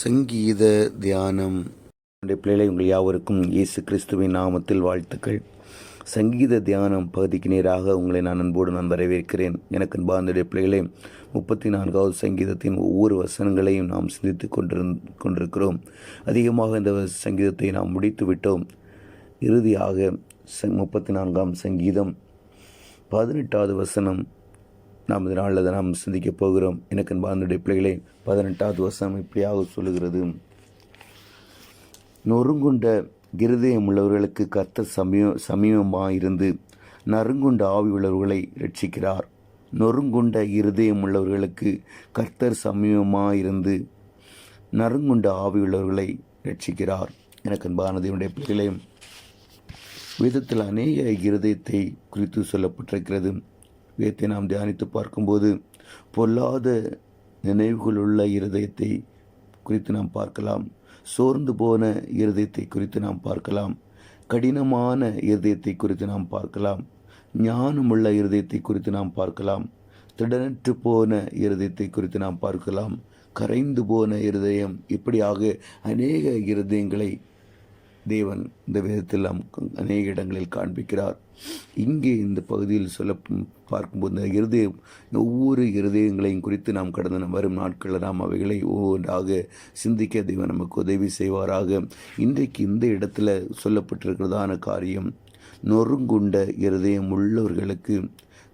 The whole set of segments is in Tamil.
சங்கீத தியானம். என்னுடைய பிள்ளைகளை உங்கள் யாவருக்கும் இயேசு கிறிஸ்துவின் நாமத்தில் வாழ்த்துக்கள். சங்கீத தியானம் பகுதிக்கு நேராக உங்களை நான் அன்போடு நான் வரவேற்கிறேன். எனக்கு அன்பார்ந்த பிள்ளைகளே முப்பத்தி நான்காவது சங்கீதத்தின் ஒவ்வொரு வசனங்களையும் நாம் சிந்தித்து கொண்டிருந் கொண்டிருக்கிறோம். அதிகமாக இந்த சங்கீதத்தை நாம் முடித்து விட்டோம் இறுதியாக ச முப்பத்தி நான்காம் சங்கீதம் பதினெட்டாவது வசனம் நாம் இந்த நாளில் அதை நாம் சிந்திக்கப் போகிறோம். எனக்கு அன்பார்ந்த பிள்ளைகளே பதினெட்டாவது வசனம் இப்படியாக சொல்லுகிறது. நொறுங்குண்ட கிருதயம் உள்ளவர்களுக்கு கர்த்தர் சமீப சமீபமாக இருந்து நறுங்குண்ட ஆவி உள்ளவர்களை ரட்சிக்கிறார் நொறுங்குண்ட இருதயம் உள்ளவர்களுக்கு கர்த்தர் சமீபமாக இருந்து நறுங்குண்ட ஆவி உள்ளவர்களை ரட்சிக்கிறார் எனக்கு அன்பான தேவனுடைய பிள்ளைகளையும் விதத்தில் அநேக இருதயத்தை குறித்து சொல்லப்பட்டிருக்கிறது. வேதத்தை நாம் தியானித்து பார்க்கும்போது பொல்லாத நினைவுகளுள்ள இருதயத்தை குறித்து நாம் பார்க்கலாம். சோர்ந்து போன இருதயத்தை குறித்து நாம் பார்க்கலாம். கடினமான இருதயத்தை குறித்து நாம் பார்க்கலாம். ஞானமுள்ள இருதயத்தை குறித்து நாம் பார்க்கலாம். திடனற்று போன இருதயத்தை குறித்து நாம் பார்க்கலாம். கரைந்து போன இருதயம் இப்படியாக அநேக இருதயங்களை தேவன் இந்த விதத்தில் நமக்கு அநேக இடங்களில் காண்பிக்கிறார். இங்கே இந்த பகுதியில் சொல்ல பார்க்கும்போது இந்த இருதயம் ஒவ்வொரு இருதயங்களையும் குறித்து நாம் கடந்த வரும் நாட்களில் நாம் அவைகளை ஒவ்வொன்றாக சிந்திக்க தேவன் நமக்கு உதவி செய்வாராக. இன்றைக்கு இந்த இடத்துல சொல்லப்பட்டிருக்கிறதான காரியம் நொறுங்குண்ட இருதயம் உள்ளவர்களுக்கு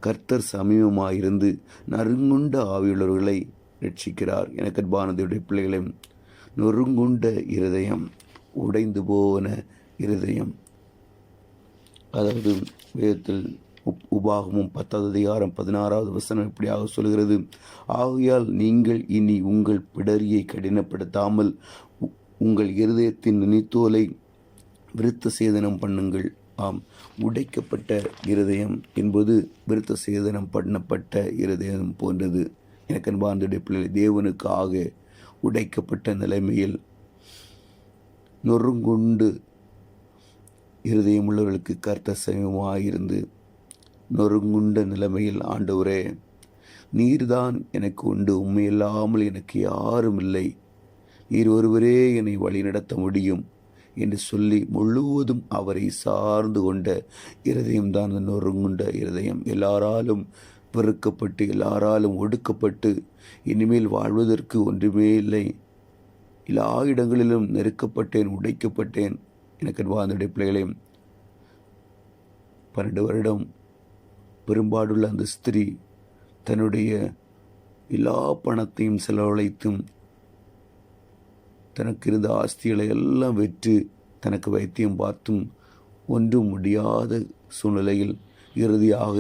கர்த்தர் சமீபமாயிருந்து நறுங்குண்ட ஆவியுள்ளவர்களை ரட்சிக்கிறார். எனக்கு அன்பானதுடைய பிள்ளைகளையும் நொறுங்குண்ட இருதயம் உடைந்து போன இருதயம். அதாவது வேதத்தில் உப் உபாகமும் பத்தாவது அதிகாரம் பதினாறாவது வசனம் இப்படியாக சொல்கிறது. ஆகையால் நீங்கள் இனி உங்கள் பிடரியை கடினப்படுத்தாமல் உ- உங்கள் இருதயத்தின் நினைத்தோலை விருத்த சேதனம் பண்ணுங்கள். ஆம் உடைக்கப்பட்ட இருதயம் என்பது விருத்த சேதனம் பண்ணப்பட்ட இருதயம் போன்றது. எனக்கு அன்பார்ந்த பிள்ளை தேவனுக்காக உடைக்கப்பட்ட நிலைமையில் நொறுங்குண்டு. இருதயமுள்ளவர்களுக்கு கர்த்த சமயமாயிருந்து நொறுங்குண்ட நிலைமையில் ஆண்டவரே நீர்தான் எனக்கு உண்டு. உண்மையில்லாமல் எனக்கு யாரும் இல்லை. நீர் ஒருவரே என்னை வழிநடத்த முடியும் என்று சொல்லி முழுவதும் அவரை சார்ந்து கொண்ட இருதயம்தான் அந்த நொறுங்குண்ட இருதயம். எல்லாராலும் வெறுக்கப்பட்டு எல்லாராலும் ஒடுக்கப்பட்டு இனிமேல் வாழ்வதற்கு ஒன்றுமே இல்லை. எல்லா இடங்களிலும் நெருக்கப்பட்டேன் உடைக்கப்பட்டேன். எனக்கு வாழ்ந்துடைய பிள்ளைகளையும் பன்னெண்டு வருடம் பெரும்பாடுள்ள அந்த ஸ்திரீ தன்னுடைய எல்லா பணத்தையும் செலவழித்தும் தனக்கு இருந்த ஆஸ்திகளை எல்லாம் வெற்று தனக்கு வைத்தியம் பார்த்தும் ஒன்றும் முடியாத சூழ்நிலையில் இறுதியாக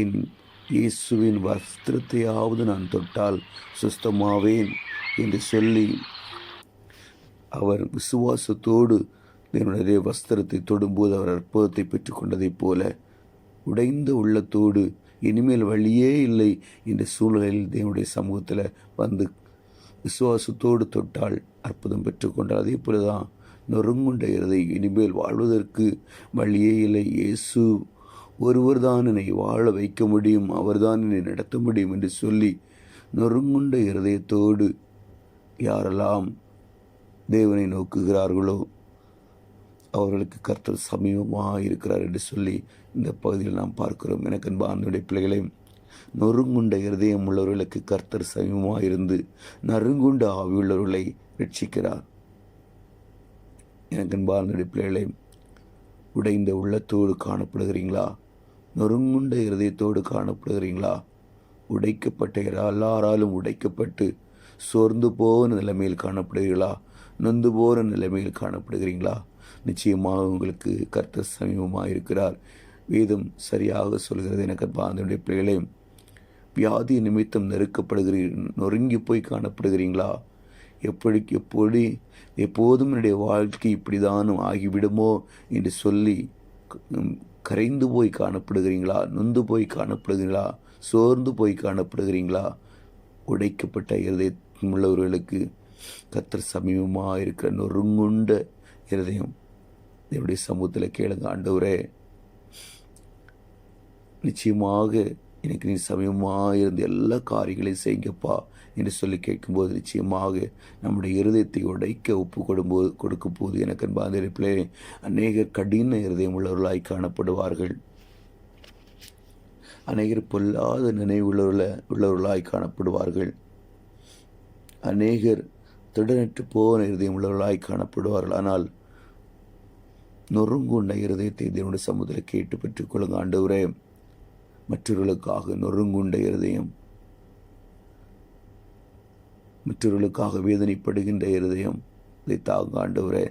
என் இயேசுவின் வஸ்திரத்தையாவது நான் தொட்டால் சுஸ்தமாவேன் என்று சொல்லி அவர் விசுவாசத்தோடு தேவனுடைய வஸ்திரத்தை தொடும்போது அவர் அற்புதத்தை பெற்றுக்கொண்டதைப் போல உடைந்த உள்ளத்தோடு இனிமேல் வழியே இல்லை என்ற சூழ்நிலையில் தேவனுடைய சமூகத்தில் வந்து விசுவாசத்தோடு தொட்டால் அற்புதம் பெற்றுக்கொண்டால் அதே போல தான் நொறுங்குண்ட இருதை இனிமேல் வாழ்வதற்கு வழியே இல்லை. இயேசு ஒருவர் தான் என்னை வாழ வைக்க முடியும் அவர்தான் என்னை நடத்த முடியும் என்று சொல்லி நொறுங்குண்ட இருதயத்தோடு யாரெல்லாம் தேவனை நோக்குகிறார்களோ? அவர்களுக்கு கர்த்தர் சமீபமாக இருக்கிறார் என்று சொல்லி இந்த பகுதியில் நாம் பார்க்கிறோம். எனக்கு அன்பானுடைய பிள்ளைகளை நொறுங்குண்ட இருதயம் உள்ளவர்களுக்கு கர்த்தர் சமீபமாக இருந்து நறுங்குண்ட ஆவியுள்ளவர்களை ரட்சிக்கிறார். எனக்கு அன்பானுடைய பிள்ளைகளை உடைந்த உள்ளத்தோடு காணப்படுகிறீங்களா? நொறுங்குண்ட இருதயத்தோடு காணப்படுகிறீங்களா? உடைக்கப்பட்ட எல்லாராலும் உடைக்கப்பட்டு சோர்ந்து போன நிலைமையில் காணப்படுகிறீர்களா? நொந்து போகிற நிலைமையில் காணப்படுகிறீங்களா? நிச்சயமாக உங்களுக்கு கர்த்தர் சமீபமாக இருக்கிறார். வேதம் சரியாக சொல்கிறது எனக்கு பாந்தனுடைய பிள்ளைகளே வியாதி நிமித்தம் நெருக்கப்படுகிறீர்கள் நொறுங்கி போய் காணப்படுகிறீங்களா? எப்படி எப்படி எப்போதும் என்னுடைய வாழ்க்கை இப்படிதான் ஆகிவிடுமோ என்று சொல்லி கரைந்து போய் காணப்படுகிறீங்களா? நொந்து போய் காணப்படுகிறீங்களா? சோர்ந்து போய் காணப்படுகிறீங்களா? உடைக்கப்பட்ட இருதயம் உள்ளவர்களுக்கு கத்தர் சமீபமாக இருக்கிற நொறுங்குண்ட இருதயம். என்னுடைய சமூகத்தில் கேளுங்க ஆண்டவரே. நிச்சயமாக எனக்கு நீ சமயமாக இருந்த எல்லா காரியங்களையும் செய்யுங்கப்பா என்று சொல்லி கேட்கும்போது நிச்சயமாக நம்முடைய இருதயத்தை உடைக்க ஒப்பு கொடும்போது கொடுக்கும் போது எனக்கு அன்பாந்திருப்பிலே அநேகர் கடின இருதயம் உள்ளவர்களாய் காணப்படுவார்கள். அநேகர் பொல்லாத நினைவுள்ள உள்ளவர்களாய் காணப்படுவார்கள். அநேகர் திடனற்று போன இருதயம் உள்ளவர்களாய் காணப்படுவார்கள். ஆனால் நொறுங்குண்ட இருதயத்தை தேவனுடைய சமுதிரம் கேட்டு பெற்றுக்கொள்ளுங்க ஆண்டவரே. மற்றவர்களுக்காக நொறுங்குண்ட இருதயம் மற்றவர்களுக்காக வேதனைப்படுகின்ற இருதயம் இதை தாங்க ஆண்டவரே.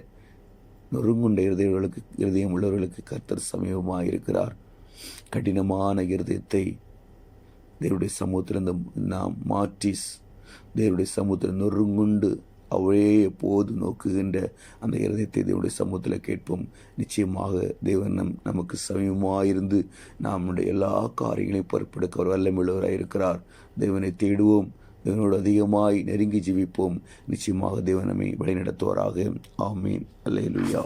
நொறுங்குண்ட இருதயர்களுக்கு இருதயம் உள்ளவர்களுக்கு கர்த்தர் சமீபமாக இருக்கிறார். கடினமான இருதயத்தை தேவருடைய சமூகத்திலிருந்து நாம் மாற்றி தேவருடைய சமூகத்தில் நொறுங்குண்டு அவரே எப்போது நோக்குகின்ற அந்த இருதயத்தை தேவனுடைய சமூகத்தில் கேட்போம். நிச்சயமாக தேவன் நம் நமக்கு சமீபமாயிருந்து நம்முடைய எல்லா காரியங்களையும் பொறுப்பெடுக்க அவர் வல்லமிழவராக இருக்கிறார். தேவனை தேடுவோம். தேவனோடு அதிகமாய் நெருங்கி ஜீவிப்போம். நிச்சயமாக தேவன் நம்மை வழிநடத்துவாராக. ஆமீன். அல்லையிலுயா